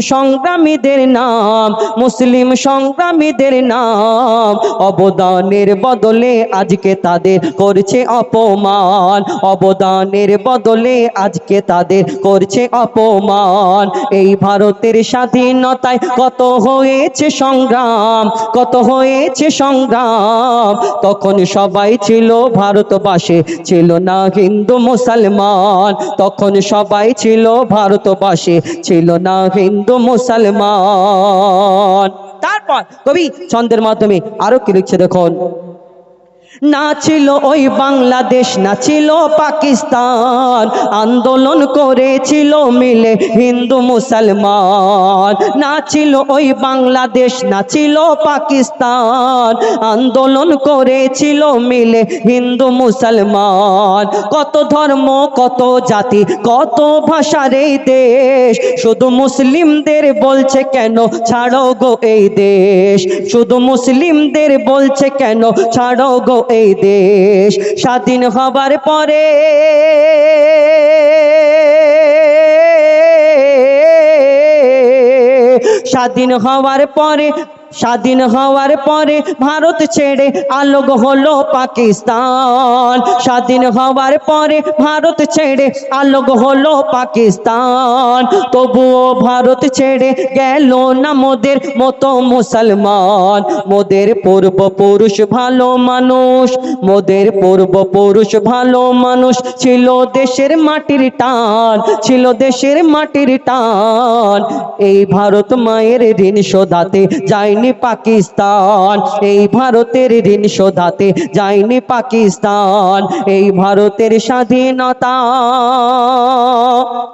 সংগ্রামীদের নাম, মুসলিম সংগ্রামীদের নাম। অবদানের বদলে আজকে তাদের করছে অপমান। অবদানের বদলে আজকে তাদের করছে অপমান। এই ভারতের স্বাধীনতায় কত হয়েছে সংগ্রাম, কত হয়েছে সংগ্রাম। তখন সবাই ছিল ভারতবাসী, ছিল না হিন্দু মুসলমান। তখন সবাই ছিল ভারতবাসী, ছিল না হিন্দু মুসলমান। তারপর কবি ছন্দের মাধ্যমে আরও কি লিখছে দেখুন? না ছিল ওই বাংলাদেশ, না ছিল পাকিস্তান। আন্দোলন করেছিল মিলে হিন্দু, মুসলমান। না ছিল ওই বাংলাদেশ, না ছিল পাকিস্তান। আন্দোলন করেছিল মিলে হিন্দু, মুসলমান। কত ধর্ম, কত জাতি, কত ভাষার এই দেশ। শুধু মুসলিমদের বলছে কেন ছাড়ো গো এই দেশ? শুধু মুসলিমদের বলছে কেন ছাড়ো গো এই দেশ স্বাধীন হবার পরে স্বাধীন হওয়ার পরে স্বাধীন হওয়ার পরে ভারত ছেড়ে আলোক হলো পাকিস্তান। স্বাধীন হওয়ার পরে ভারত ছেড়ে আলোক হলো পাকিস্তান। তবুও ভারত ছেড়ে গেল না মোদের মতো মুসলমান। মোদের পূর্বপুরুষ ভালো মানুষ, মোদের পূর্বপুরুষ ভালো মানুষ ছিল দেশের মাটির টান, ছিল দেশের মাটির টান। এই ভারত মায়ের ঋণ শোধাতে যায়নি পাকিস্তান, এই ভারতের ঋণ শোধাতে যায়নি পাকিস্তান, এই ভারতের স্বাধীনতা।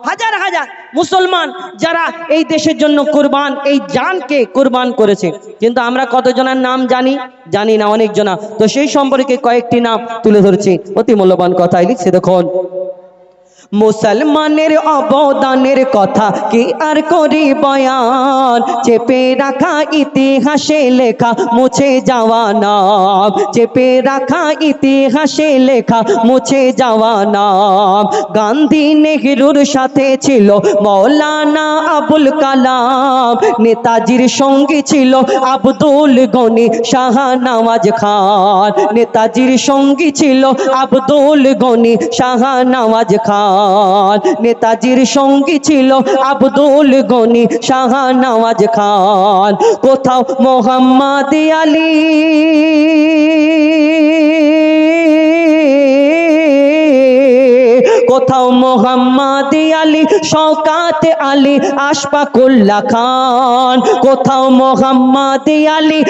হাজার হাজার মুসলমান যারা এই দেশের জন্য কুরবান, এই জানকে কুরবান করেছে। কিন্তু আমরা কতজনের নাম জানি? জানি না অনেক জনা তো সেই সম্পর্কে কয়েকটি নাম তুলে ধরছি। অতি মূল্যবান কথাই লিখছে। দেখুন মুসলমানের অবদানের কথা কি আর করি বয়ান? চেপে রাখা ইতিহাসে লেখা মুছে যাওয়া নাম। চেপে রাখা ইতিহাসে লেখা মুছে যাওয়া নাম। গান্ধী নেহরুর সাথে ছিল মৌলানা আবুল কালাম। নেতাজির সঙ্গী ছিল আব্দুল গনি শাহ নওয়াজ খান। নেতাজির সঙ্গী ছিল আব্দুল গনি শাহ নওয়াজ খান। নেতাজির সঙ্গী ছিল আব্দুল গনি শাহানওয়াজ খান। কোথাও মোহাম্মদ আলী। কোথাও মোহাম্মদ আলী, শওকাত আলী আশফাকুল্লা খান। কোথাও মোহাম্মদ আলী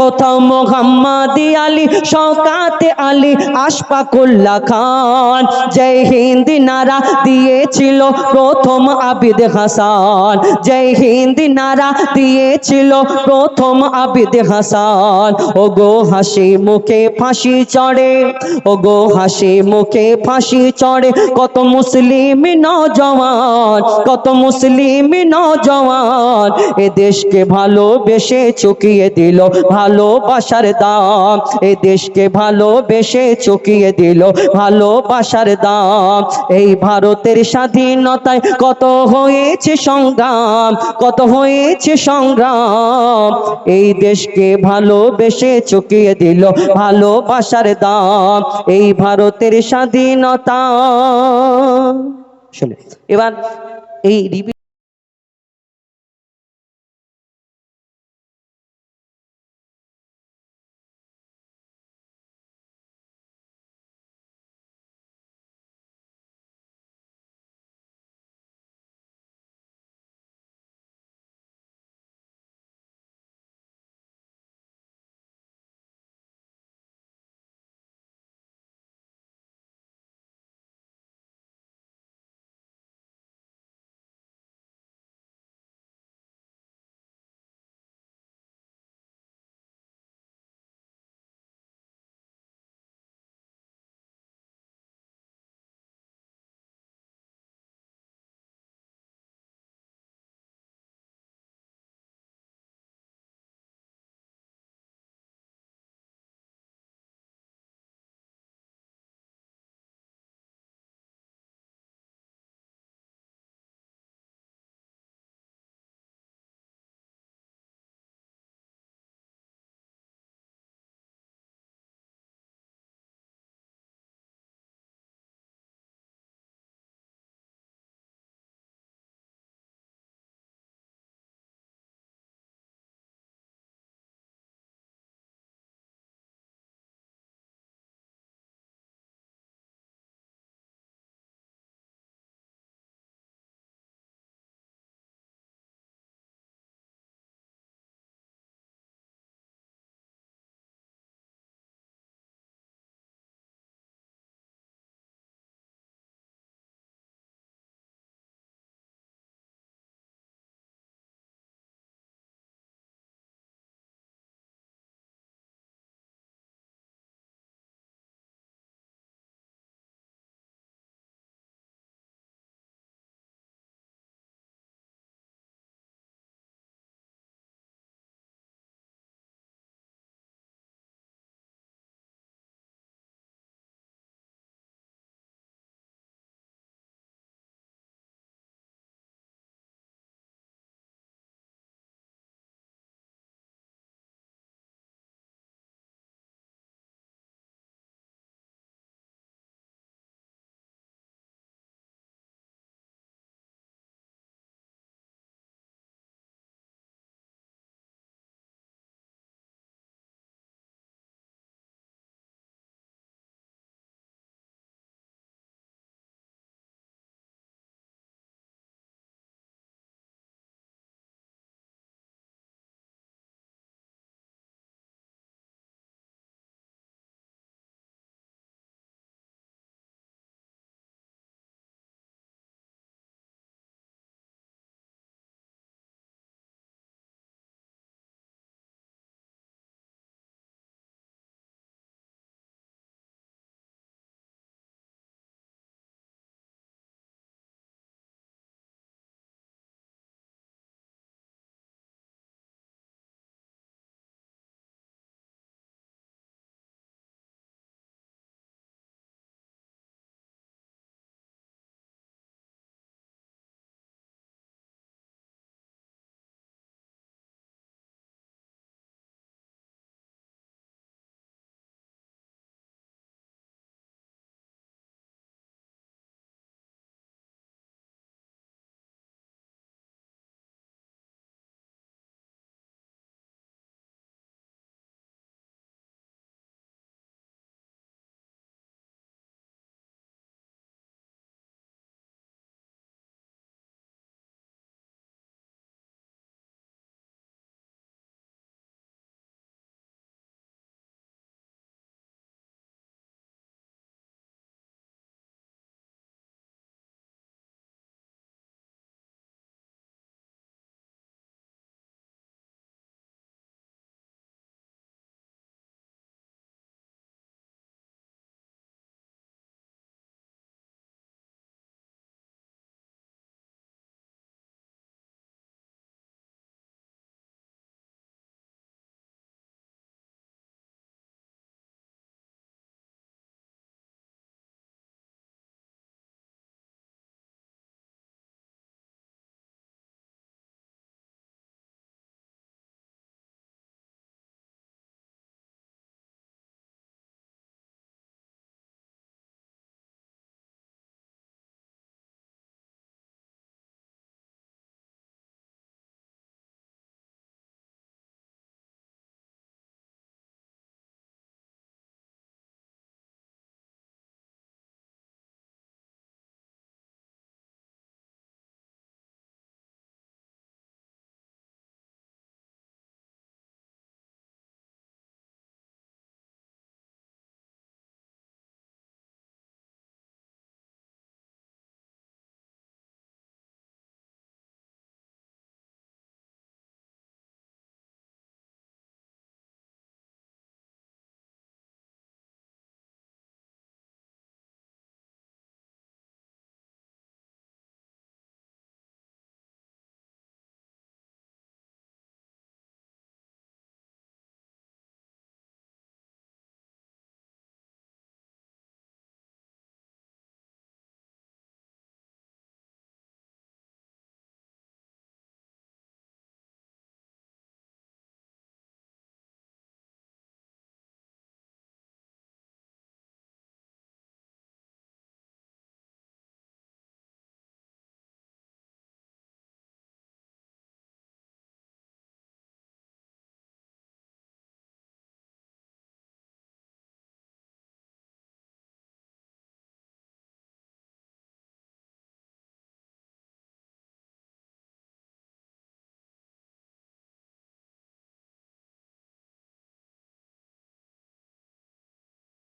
কোথাও মোহাম্মদ আলী, শওকাত আলী আশফাকুল্লা খান। জয় হিন্দ নারা দিয়েছিল প্রথম আবিদ হাসান। জয় হিন্দ নারা দিয়েছিল প্রথম আবিদ হাসান। ও গো হাসি মুখে ফাঁসি চড়ে ও গো হাসি মুখে ফাঁসি চড়ে কত মুসলিম নজওয়ান, কত মুসলিম নজওয়ান, এ দেশকে ভালোবেসে চুকিয়ে দিল ভালোবাসার দাম, এ দেশকে ভালোবেসে চুকিয়ে দিল ভালোবাসার দাম, এই ভারতের স্বাধীনতায় কত হয়েছে সংগ্রাম, কত হয়েছে সংগ্রাম, এই দেশকে ভালোবেসে চুকিয়ে দিল ভালোবাসার দাম, এই ভারতের স্বাধীনতা শুনে এবার এই